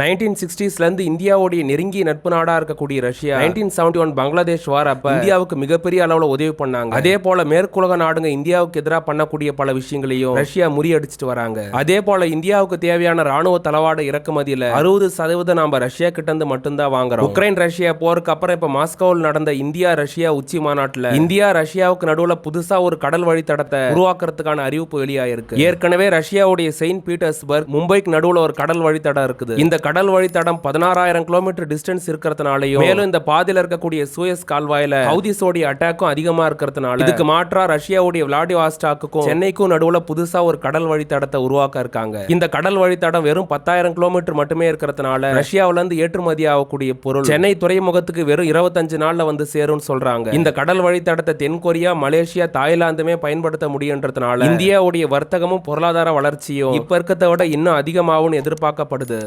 Nineteen சிக்ஸ்டீஸ்ல இருந்து இந்தியாவுடைய நெருங்கிய நட்பு நாடா இருக்கக்கூடிய Russia nineteen seventy one Bangladesh war அப்ப இந்தியாவுக்கு மிகப்பெரிய அளவுல உதவி பண்ணாங்க. அதே போல மேற்குலக நாடுங்க இந்தியாவுக்கு எதிராக பண்ணக்கூடிய பல விஷயங்களையும் ரஷ்யா முறியடிச்சிட்டு வராங்க. அதே போல இந்தியாவுக்கு தேவையான ராணுவ தளவாட இறக்குமதியில அறுபது சதவீதம் நாம ரஷ்யா கிட்ட இருந்து மட்டும்தான் வாங்குறோம். உக்ரைன் ரஷ்யா போருக்கு அப்புறம் இப்ப மாஸ்கோவில் நடந்த இந்தியா ரஷ்யா உச்சி மாநாட்டுல இந்தியா ரஷ்யாவுக்கு நடுவுல புதுசா ஒரு கடல் வழித்தடத்தை உருவாக்குறதுக்கான அறிவிப்பு வெளியாயிருக்கு. ஏற்கனவே ரஷ்யாவுடைய செயின்ட் பீட்டர்ஸ்பர்க் மும்பைக்கு நடுவுல ஒரு கடல் வழித்தடம் இருக்குது. இந்த கடல் வழித்தடம் பதினாறாயிரம் கிலோமீட்டர் டிஸ்டன்ஸ் இருக்கிறதுனாலையும் மேலும் இந்த பாதையில் இருக்கக்கூடிய சூயஸ் கால்வாயில ஹவுதிஸோடைய அட்டாக்கும் அதிகமா இருக்கிறதுனால இதுக்கு மாற்றா ரஷ்யாவுடைய விளாடிவாஸ்டாக்குக்கும் சென்னைக்கும் நடுவுல புதுசா ஒரு கடல் வழித்தடத்தை உருவாக்க இருக்காங்க. இந்த கடல் வழித்தடம் வெறும் பத்தாயிரம் கிலோமீட்டர் மட்டுமே இருக்கிறதுனால ரஷ்யாவில இருந்து ஏற்றுமதி ஆகக்கூடிய பொருள் சென்னை துறைமுகத்துக்கு வெறும் இருபத்தஞ்சு நாள்ல வந்து சேரும்னு சொல்றாங்க. இந்த கடல் வழித்தடத்தை தென்கொரியா மலேசியா தாய்லாந்துமே பயன்படுத்த முடியுன்றதுனால இந்தியாவுடைய வர்த்தகமும் பொருளாதார வளர்ச்சியும் இப்ப இருக்கத்தை விட இன்னும் அதிகமாகும்னு எதிர்பார்க்கப்படுது.